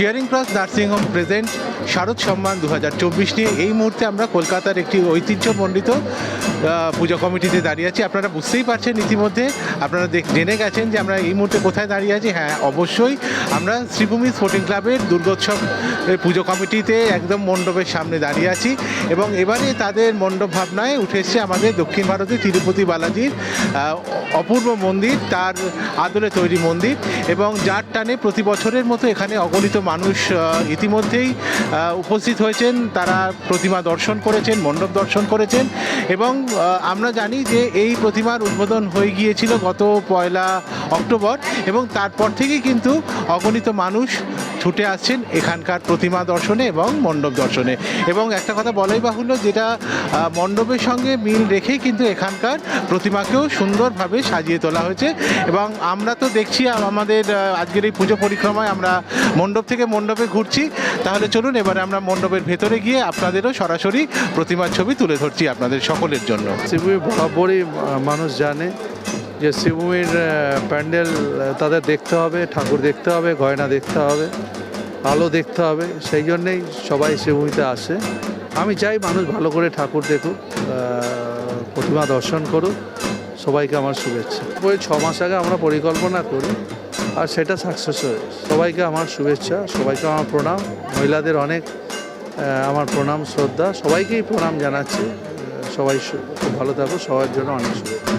Charing Cross nursing home present Sharad Samman দু হাজার চব্বিশ নিয়ে। এই মুহূর্তে আমরা কলকাতার একটি ঐতিহ্যমণ্ডিত পুজো কমিটিতে দাঁড়িয়ে আছি। আপনারা বুঝতেই পারছেন ইতিমধ্যে, আপনারা দেখ- জেনে গেছেন যে আমরা এই মুহূর্তে কোথায় দাঁড়িয়ে আছি। হ্যাঁ অবশ্যই আমরা শ্রীভূমি স্পোর্টিং ক্লাবের দুর্গোৎসব পুজো কমিটিতে একদম মণ্ডপের সামনে দাঁড়িয়ে আছি এবং এবারে তাদের মণ্ডপ ভাবনায় উঠে এসছে আমাদের দক্ষিণ ভারতে তিরুপতি বালাজির অপূর্ব মন্দির, তার আদলে তৈরি মন্দির এবং যার টানে প্রতি বছরের মতো এখানে অগণিত মানুষ ইতিমধ্যেই উপস্থিত হয়েছেন। তারা প্রতিমা দর্শন করেছেন, মণ্ডপ দর্শন করেছেন এবং আমরা জানি যে এই প্রতিমার উদ্বোধন হয়ে গিয়েছিল গত পয়লা অক্টোবর এবং তারপর থেকেই কিন্তু অগণিত মানুষ ছুটে আসছেন এখানকার প্রতিমা দর্শনে এবং মণ্ডপ দর্শনে। এবং একটা কথা বলাই বাহুল্য যেটা মণ্ডপের সঙ্গে মিল রেখেই কিন্তু এখানকার প্রতিমাকেও সুন্দরভাবে সাজিয়ে তোলা হয়েছে। এবং আমরা তো দেখছি আমাদের আজকের এই পুজো পরিক্রমায় আমরা মণ্ডপ থেকে মণ্ডপে ঘুরছি। তাহলে চলুন এবারে আমরা মণ্ডপের ভেতরে গিয়ে আপনাদেরও সরাসরি প্রতিমার ছবি তুলে ধরছি আপনাদের সকলের জন্য। বরাবরই মানুষ জানে। যে শিবভূমির প্যান্ডেল তাদের দেখতে হবে, ঠাকুর দেখতে হবে, গয়না দেখতে হবে, আলো দেখতে হবে, সেই জন্যেই সবাই শিবভূমিতে আসে। আমি চাই মানুষ ভালো করে ঠাকুর দেখুক প্রতিমা দর্শন করুক, সবাইকে আমার শুভেচ্ছা। ওই ছ মাস আগে আমরা পরিকল্পনা করি, আর সেটা সাকসেস হয় সবাইকে আমার শুভেচ্ছা, সবাইকে আমার প্রণাম, মহিলাদের অনেক আমার প্রণাম, শ্রদ্ধা, সবাইকেই প্রণাম জানাচ্ছি। সবাই খুব ভালো থাকো সবার জন্য অনেক শুভেচ্ছা।